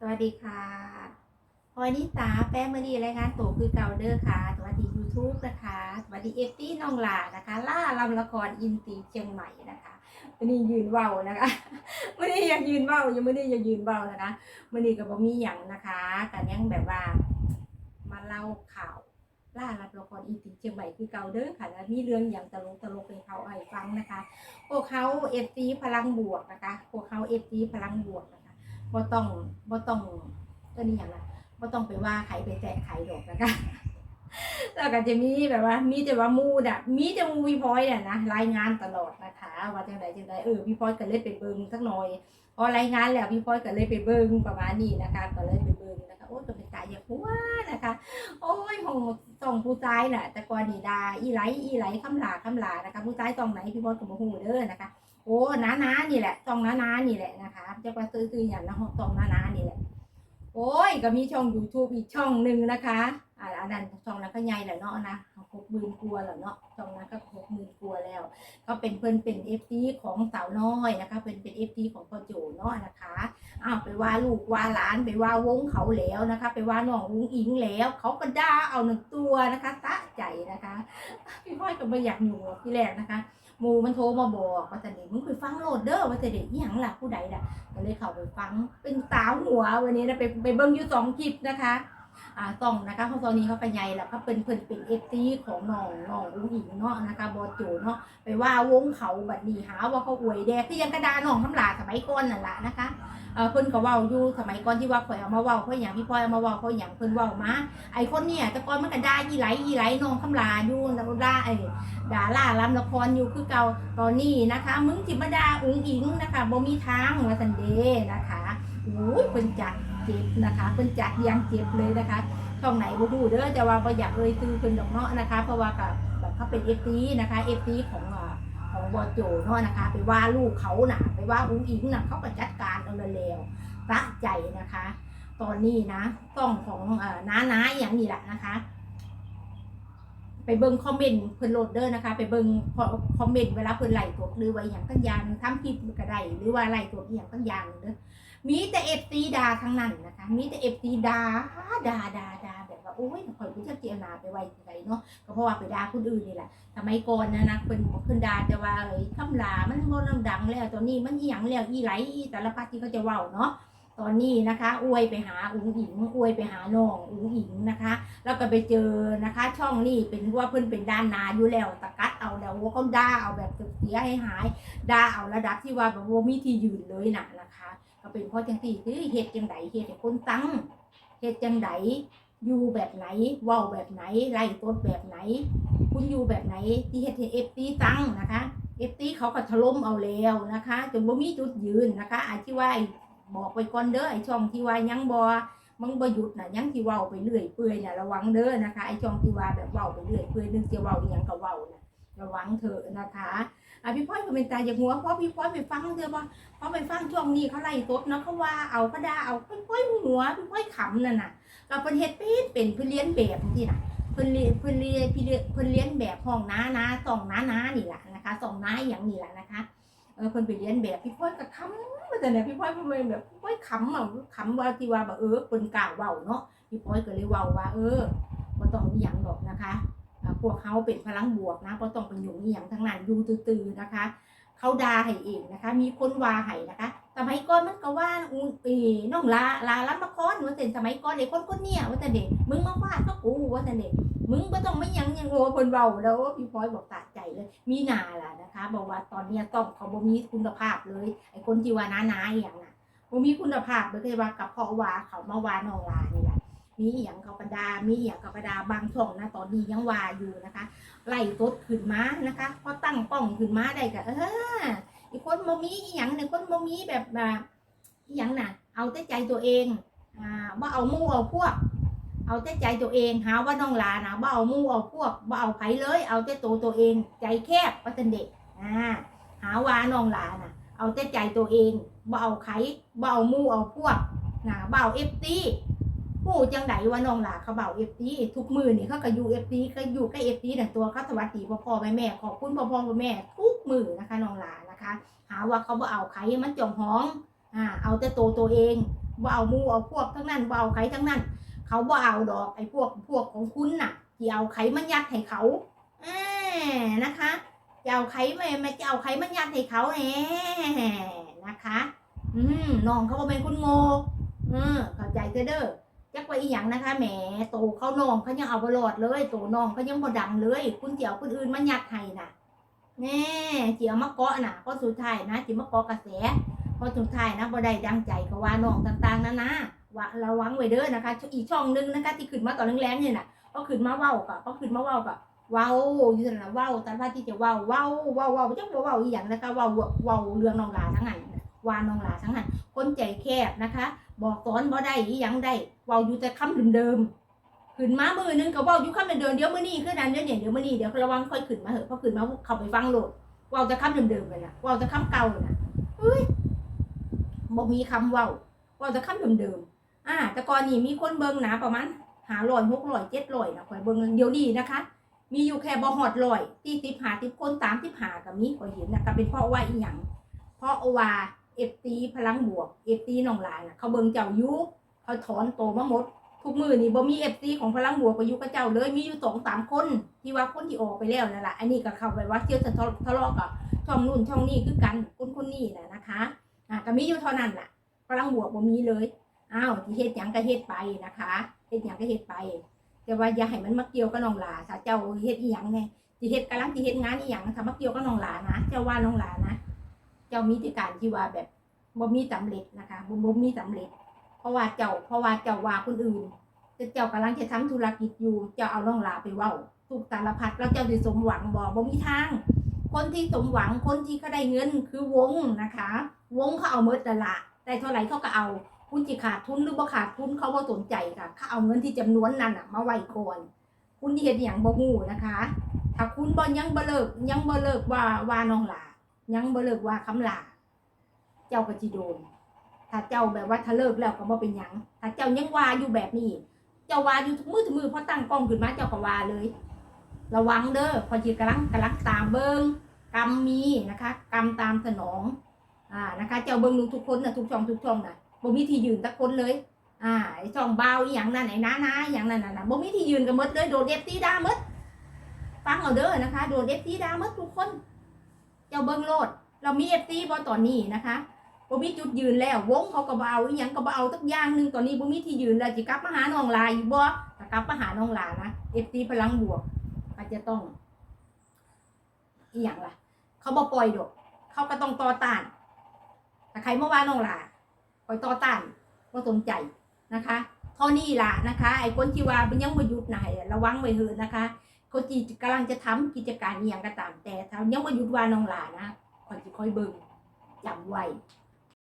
สวัสดีค่ะพลอยนิสาแป้งมณีรายงานตัวคือเก่าเด้อค่ะ สวัสดี YouTube นะคะ สวัสดีเอฟตี้น้องหลานะคะ ล่าลำละครอินตีเชียงใหม่นะคะวันนี้ยืนเว้านะคะวันนี้อยากยืนเว้ายังไม่ได้อยากยืนเว้านะคะวันนี้ก็บ่มีหยังนะคะกันยังแบบว่า มาเล่าข่าวล่ารับละครอินตีเชียงใหม่คือเก่าเด้อค่ะแล้วมีเรื่องอย่างตลกตลกๆให้เขาให้ฟังนะคะพวกเขาเอฟซีพลังบวกนะคะพวกเขาเอฟซีพลังบวกนะคะ บ่ต้องบ่ต้องเออนี่อย่างไรบ่ต้องไปว่าใครไปแตะใครหรอกนะคะแล้วก็จะมีแบบว่า มีแต่ว่ามูดอะมีแต่มูพี่พอยเนี่ยนะรายงานตลอดนะคะ ว่าจังไดจังไดเออพี่พอยก็เลยไปเบิ่งสักหน่อยพอรายงานแล้วพี่พอยก็เลยไปเบิ่งประมาณนี้นะคะก็เลยไปเบิ่งนะคะโอ้ยก็เป็นตายอย่างหัวนะคะ โอ้ยของส่องผู้ชายน่ะ แต่ก่อนนี่ดาอีไหลอีไหลคำหลาคำหลานะคะ ผู้ชายส่องไหนพี่พอยก็บ่ฮู้เด้อนะคะ โอ้น้านานี่แหละตองน้านานี่แหละนะคะจะไปซื้อซื้ออย่างนะตองน้านานี่แหละ โอ้ยก็มีช่อง YouTube อีกช่องหนึ่งนะคะอ่าอันนั้นช่องนั้นก็ใหญ่แหละเนาะนะหกหมื่นกลัวาแล้วเนาะช่องนั้นก็หกหมื่นกลัวแล้ว ก็เป็นเพิ่นเป็นเอฟซีของสาวน้อยนะคะเป็นเป็นเอฟซีของพ่อโจเนาะนะคะอ้าวไปว่าลูกว่าหลานไปว่าวงเขาแล้วนะคะ ไปว่าน้องอุ้งอิงแล้ว เขาก็ด่าเอาหนึ่งตัวนะคะสะใจนะคะพี่พ่อยก็ไม่อยากอยู่หรอกที่แรกนะคะ หมูมันโทรมาบอกว่าแต่เด็กมึงไปฟังโหลดเด้อว่าแต่เด็กอีหยังล่ะผู้ใดล่ะก็เลยเข้าไปฟังเป็นสาวหัววันนี้นะไปไปเบิ้งอยู่สองคลิปนะคะ อ่าต้องนะคะเพราะตอนนี้เขาไปใหญ่แล้วเขาเป็นเพิ่นเป็นเอฟซีของน้องน้องอุ้งอิงเนาะนะคะบอโจเนาะไปว่าวงเขาบัดนี้หาว่าเขาอวยแดกที่ยังกระดาน้องคำลาสมัยก่อนนั่นแหละนะคะเออเพิ่นก็เว้าอยู่สมัยก่อนที่ว่าข่อยเอามาเว้าเพราะอย่างพี่พ่อยเอามาเว้าเพราะอย่างเพิ่นเว้ามาไอคนเนี่ยแต่ก่อนมันก็ได้อีไหลอีไหลน้องคำลาอยู่แล้วด่าไอดาราลำละครอยู่คือเก่าตอนนี้นะคะ มึงจิมาดาอุ้งอิงนะคะบ่มีทางว่าสันเดนะคะโอ้ยเพิ่นจัด เจ็บนะคะเพิ่นจัดอยังเจ็บเลยนะคะช่องไหนบ่ฮู้เด้อแต่ว่าบ่อยากเอ่ยชื่อเพิ่นดอกเนาะนะคะ เพราะว่ากับแบบเขาเป็น FT นะคะ FT ของของบอโจเนาะนะคะ ไปว่าลูกเขาน่ะไปว่าอุ้งอิงน่ะเขาก็จัดการเอาแล้วสะใจนะคะ ตอนนี้นะต้องของเอ่อน้าๆอย่างนี้แหละนะคะ ไปเบิ่งคอมเมนต์เพิ่นโหลดเด้อนะคะ ไปเบิ่งคอมเมนต์เวลาเพิ่นไล่ตวหรือว่าอย่างตั้งยางทำคลิปก็ได้หรือว่าไล่ตวอย่างตั้งยางเด้อ มีแต่เอฟซีดาทั้งนั้นนะคะ มีแต่เอฟซีดาดาดาดาแบบว่าโอ้ยข่อยกูจะเจียนาไปไว้ที่ไหนเนาะก็เพราะว่าไปด่าคนอื่นนี่แหละสมัยก่อนนะนะเพิ่นเพิ่นด่าแต่ว่าเอ้ยคำลามันบ่ลำดังแล้วตอนนี้มันอีหยังแล้วอีไหลอีแต่ละปาที่เขาจะเว้าเนาะตอนนี้นะคะอวยไปหาอุ้งอิงอวยไปหาน้องอุ้งอิงนะคะแล้วก็ไปเจอนะคะ ช่องนี้เป็นว่าเพิ่นเป็นด้านนาอยู่แล้วตะกัดเอาแล้วว่าเขาด่าเอาแบบเสียให้หายด่าเอาระดับที่ว่าแบบว่ามีที่ยืนเลยน่ะ เป็นเพราะจังสี่คือเฮ็ดจังไดเฮ็ดให้คนตั้งเฮ็ดจังไดอยู่แบบไหนว้าแบบไหนไล่ต้นแบบไหน คุณอยู่แบบไหนที่เฮ็ดให้เอฟตีตั้งนะคะเอฟตีเขาก็ถล่มเอาแล้วนะคะ จนบ่มีจุดยืนนะคะไอาที่ว่าไอ้บอกไปก่อนเด้อไอ้ช่องที่ว่ายังบ่มึงบ่หยุดนะยังที่ว้าไปเรื่อยเปื่อยน่ะระวังเด้อนะคะไอ้ช่องที่ว่าแบบว้าไปเรื่อยเปื่อยนึงจะว้าอีหยังก็เว้านะ ระวังเถอะนะคะอะพี่พ้อยเป็นตาอย่างหัวเพราะพี่พ้อยไปฟังเถอว่าเพราะไปฟังช่วงนี้เขาไล่ตดเนาะเขาว่าเอาก็ด่าเอาพี่พ้อยหัวพี่พ้อยขำนั่นน่ะ เราเป็นเฮ็ดเป็นเป็นเพื่อเลี้ยนแบบที่น่ะเพิ่นเรียนเพิ่นเรียนพี่เรียนเพิ่นเลี้ยนแบบห้องน้านาสองน้านานี่แหละนะคะสองน้าอย่างนี่แหละนะคะเออเพิ่นไปเรียนแบบพี่พ้อยก็ขำมาแต่เนี่ยพี่พ้อยเพิ่นเป็นแบบพี่พ้อยขำอะขำว่าที่ว่าแบบเออเพิ่นกล่าวเว้าเนาะพี่พ้อยก็เลยเว่าว่า เออบ่ต้องมีหยังหรอกนะคะ วกเขาเป็นพลังบวกนะบ่ต้องไปยุ่งอีหยังทั้งนั้นอยู่ตื่นๆนะคะ เขาด่าให้เองนะคะ มีคนว่าให้นะคะสมัยก่อนมันก็ว่าอุ้งอีน้องลาลาลับละครว่าแต่สมัยก่อนเด็กคนคนเนี้ยว่าแต่เด็กมึงมาฟาดก็กูว่าแต่เด็กมึงบ่ต้องไม่ยังยังโอ้เพิ่นเว้าแล้วพี่พ้อยบอกตัดใจเลย มีนาล่ะนะคะ บอกว่าตอนเนี้ยต้องเขาบ่มีคุณภาพเลยไอ้คนที่ว่าน้าๆอหย่างน่ะบ่มีคุณภาพเลยเลยว่ากับเพราะว่าเขามาว่าน้องลาเนี่แหละ มีอหยางกับประดา มีอหยางกับประดาบางช่องนะตอนนี้ยังวาอยู่นะคะ ไล่ตดขึ้นมานะคะพอตั้งป้องขึ้นมาได้ก็เอออีกคนบ่มีอีหยังเนี่ยคนบ่มีแบบอ่าอีหยังน่ะ เอาแต่ใจตัวเองอ่าบ่าเอามู่เอาพวก เอาแต่ใจตัวเองหาว่าน้องหลานะบ่เอามู่เอาพวกบ่าเอาไผเลย เอาแต่ตัวตัวเอง ใจแคบว่าซั่นเด็กอ่าหาว่าน้องหลานะเอาแต่ใจตัวเองบ่าเอาไผบ่าเอามู่เอาพวกนะบ่เอาเอฟตี้ ผู้จังไดว่าน้องหลาเขาเบาเอฟซีทุกมือนี่เขาก็อยู่เอฟซีก็อยู่กับเอฟซีแต่ตัวเขาสวัสดีพ่อพ่อแม่แม่ขอบคุณพ่อพ่อแม่ทุกมือนะคะน้องหลานะคะ หาว่าเขาบ่เอาใครมันจองห้องอ่าเอาแต่ตัวตัวเองบ่เอามูเอาพวกทั้งนั้นบ่เอาไขทั้งนั้น เขาบ่เอาดอกไอ้พวกพวกของคุณน่ะที่เอาไขมันยัดให้เขาแหมนะคะจะเอาไขไม่ไม่จะเอาไขมันยัดให้เขาแหมนะคะ อืมน้องเขาเป็นคนโง่เออเข้าใจเด้อเด้อ จักว่าอีหยังนะคะแหมโตเขาน้องเขายังเอาบ่รอดเลยโตน้องเขายังบ่ดังเลย คุณเจียวคนอื่นมายัดให้น่ะแน่เจียวมาเกาะน่ะก็สุดท้ายนะจิมาเกาะกระแสพอสุดท้ายนะบ่ได้ดังใจก็ว่าน้องต่างๆนะนะว่าระวังไว้เด้อนะคะ อีกช่องหนึงนะคะ ที่ขึ้นมาตอนแรงๆเนี่ยน่ะก็ขึ้นมาเว้าก็ก็ขึ้นมาเว้าก็เว้าอยู่นั่นน่ะเว้าแต่ว่าที่จะเว้าเว้าเว้าเว้าจักบ่เว้าอีหยังนะคะเว้าเว้าเรื่องน้องหลาทั้งนั้นว่าน้องหลาทั้งนั้นคนใจแคบนะคะ บอกสอนบ่ได้อีหยังได้ เว้าอยู่แต่คำเดิมๆขึ้นมามือนึงก็เว้าอยู่คำเดิมๆเดี๋ยวมื้อนี้คือนั้นเดี๋ยวเนี่ยเดี๋ยวมื้อนี้เดี๋ยวระวังค่อยขึ้นมาเหอะพอขึ้นมาเข้าไปฟังโลดเว้าแต่คำเดิมๆเลยนะเว้าแต่คำเก่าเลยนะเฮ้ยบ่มีคำเว้าเว้าแต่คำเดิมๆอ่าแต่ก่อนนี่มีคนเบิ่งนะประมาณ500 600 700นะข่อยเบิ่งเดี๋ยวนี้นะคะ มีอยู่แค่บ่ฮอดร้อยที่10 50คน35ก็มีข่อยเห็นนะก็เป็นเพราะว่าอีหยังเพราะว่าเอฟตีพลังบวกเอฟตีน้องลานน่ะเขาเบิ่งเจ้ายู่ เขาถอนโตมาหมด ทุกมือนี่บ่มีเอฟตีของพลังบวกไปอยู่กับเจ้าเลยมีอยู่สองสามคนที่ว่าคนที่ออกไปแล้วนั่นแหละอันนี้ก็เข้าไปว่าเที่ยวจะทะเลาะกับช่องนู่นช่องนี้คือกันคนคนนี้น่ะนะคะอะก็มีอยู่เท่านั้นล่ะพลังบวกบ่มีเลยอ้าวที่เฮ็ดหยังก็เฮ็ดไปนะคะเฮ็ดหยังก็เฮ็ดไป แต่ว่าอย่าให้มันมาเกี่ยวกับน้องหลาถ้าเจ้าเฮ็ดอีหยังไงที่เฮ็ดกำลังที่เฮ็ดงานอีหยังถ้ามาเกี่ยวกับน้องหลานะเจ้าว่าน้องหลานะ เจ้ามีที่การที่ว่าแบบบ่มีสำเร็จนะคะบ่บ่มีสำเร็จ ราะว่าเจ้าเพราะว่าเจ้าว่าคนอื่นแต่เจ้ากำลังจะทำธุรกิจอยู่ เจ้าเอาน้องลาไปเว้าทุกสารพัดแล้วเจ้าสิสมหวังบ่บ่มีทาง คนที่สมหวังคนที่เขาได้เงินคือวงนะคะ วงเขาเอาเมดนั่นละได้เท่าไหร่เขาก็เอาคุณจิขาดทุนหรือบ่ขาดทุนเขาบ่สนใจค่ะเขาเอาเงินที่จำนวนนั้นน่ะมาไว้ก่อนคุณที่เฮ็ดอย่างบ่ฮู้นะคะ ถ้าคุณบ่ยังบ่เลิกยังบ่เลิกว่าว่าน้องหลายังบ่เลิกว่าคำลาเจ้าก็จิโดน ถ้าเจ้าแบบว่าถ้าเลิกแล้วก็บ่เป็นหยังถ้าเจ้ายังว่าอยู่แบบนี้ เจ้าว่าอยู่ทุกมือทุกมือพอตั้งกล้องขึ้นมาเจ้าก็ว่าเลย ระวังเด้อพอจิกำลังกำลังตามเบิงกรรมมีนะคะกรรมตามสนองอ่านะคะ เจ้าเบิงดูทุกคนนะทุกช่องทุกช่องนะบ่มีที่ยืนสักคนเลยอ่าไอช่องเบาอหย่างนั้นไอ้น้านาอหย่างนั้นน่ะนะบ่มีที่ยืนกันมดเลยโดนเอฟตีดามดฟังเอาเด้อนะคะ โดนเอฟตีดามดทุกคน เจ้าเบิงโลด เรามีเอฟซีบ่ตอนนี้นะคะ บ่มีจุดยืนแล้ว วงเขาก็บ่เอาอีหยังก็บ่เอาตักอย่างหนึงตอนนี้บ่มีที่ยืนแล้วสิกลับมาหาน้องลาอีกบ่ถ้ากลับมาหาน้องลานะเอฟซีพลังบวก อาจจะต้องอีหยังล่ะ เขาบ่ปล่อยดอก เขาก็ต้องต่อต้านถ้าใครเมาว่าน้องลาคอยต่อต้านบ่สนใจนะคะเท่านี้ล่ะนะคะ ไอ้คนที่ว่ามันยังบ่หยุดไหนระวังไว้เถิดนะคะเขาจีกำลังจะทำกิจการอีหยังก็ตามแต่ถ้ายังบ่หยุดว่าน้องลานะคอยสิคอยเบิ่งจำไว้